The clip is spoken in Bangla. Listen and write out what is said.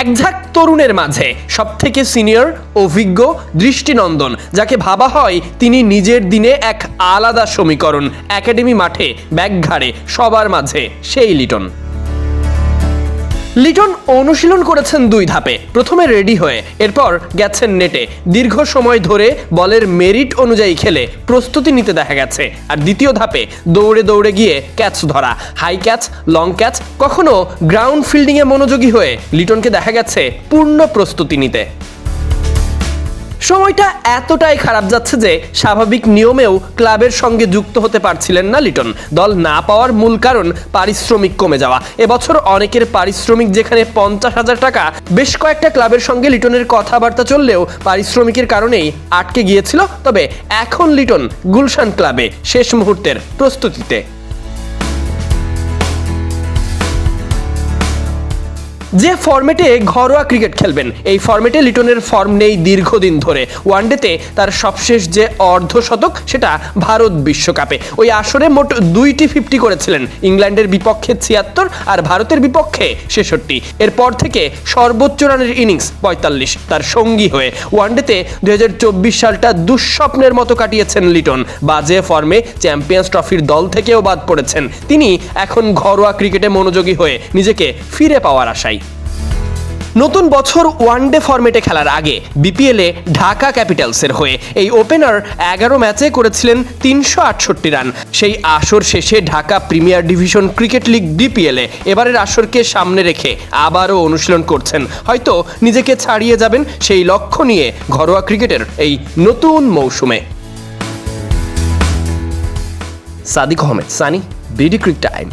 একঝাঁক তরুণের মাঝে সবথেকে সিনিয়র, অভিজ্ঞ, দৃষ্টিনন্দন, যাকে ভাবা হয় তিনি নিজের দিনে এক আলাদা সমীকরণ, একাডেমি মাঠে ব্যাগ ঘাড়ে সবার মাঝে, সেই লিটন। লিটন অনুশীলন করেছেন দুই ধাপে। প্রথমে রেডি হয়ে, এরপর গেছেন নেটে। দীর্ঘ সময় ধরে বলের মেরিট অনুযায়ী খেলে প্রস্তুতি নিতে দেখা গেছে। আর দ্বিতীয় ধাপে দৌড়ে দৌড়ে গিয়ে ক্যাচ ধরা। হাই ক্যাচ, লং ক্যাচ, কখনো গ্রাউন্ড ফিল্ডিংয়ে মনোযোগী হয়ে লিটনকে দেখা গেছে পূর্ণ প্রস্তুতি নিতে। সময়টা এতটাই খারাপ যাচ্ছে যে স্বাভাবিক নিয়মেও ক্লাবের সঙ্গে যুক্ত হতে পারছিলেন না লিটন। দল না পাওয়ার মূল কারণ পারিশ্রমিক কমে যাওয়া। এবছর অনেকের পারিশ্রমিক যেখানে পঞ্চাশ হাজার টাকা, বেশ কয়েকটা ক্লাবের সঙ্গে লিটনের কথাবার্তা চললেও পারিশ্রমিকের কারণেই আটকে গিয়েছিল। তবে এখন লিটন গুলশান ক্লাবে শেষ মুহূর্তের প্রস্তুতিতে। যে ফরম্যাটে ঘরোয়া ক্রিকেট খেলবেন, এই ফর্মেটে লিটনের ফর্ম নেই দীর্ঘদিন ধরে। ওয়ানডেতে তার সবশেষ যে অর্ধশতক, সেটা ভারত বিশ্বকাপে। ওই আসরে মোট দুইটি ফিফটি করেছিলেন, ইংল্যান্ডের বিপক্ষে ছিয়াত্তর আর ভারতের বিপক্ষে ছেষট্টি। এরপর থেকে সর্বোচ্চ রানের ইনিংস পঁয়তাল্লিশ, তার সঙ্গী হয়ে। ওয়ানডেতে দু হাজার চব্বিশ সালটা দুঃস্বপ্নের মতো কাটিয়েছেন লিটন। বাজে ফর্মে চ্যাম্পিয়ন্স ট্রফির দল থেকেও বাদ পড়েছেন। তিনি এখন ঘরোয়া ক্রিকেটে মনোযোগী হয়ে নিজেকে ফিরে পাওয়ার আশায়। নতুন বছর ওয়ানডে ফরম্যাটে খেলার আগে বিপিএলে ঢাকা ক্যাপিটালসের হয়ে এই ওপেনার এগারো ম্যাচে করেছিলেন তিনশো আটষট্টি রান। সেই আসর শেষে Dhaka premier division cricket league ডিপিএলে এবারের আসরকে সামনে রেখে আবারও অনুশীলন করছেন। হয়তো নিজেকে ছাড়িয়ে যাবেন সেই লক্ষ্য নিয়ে ঘরোয়া ক্রিকেটের এই নতুন মৌসুমে। Sadiq Ahmed, Sunny BD crick time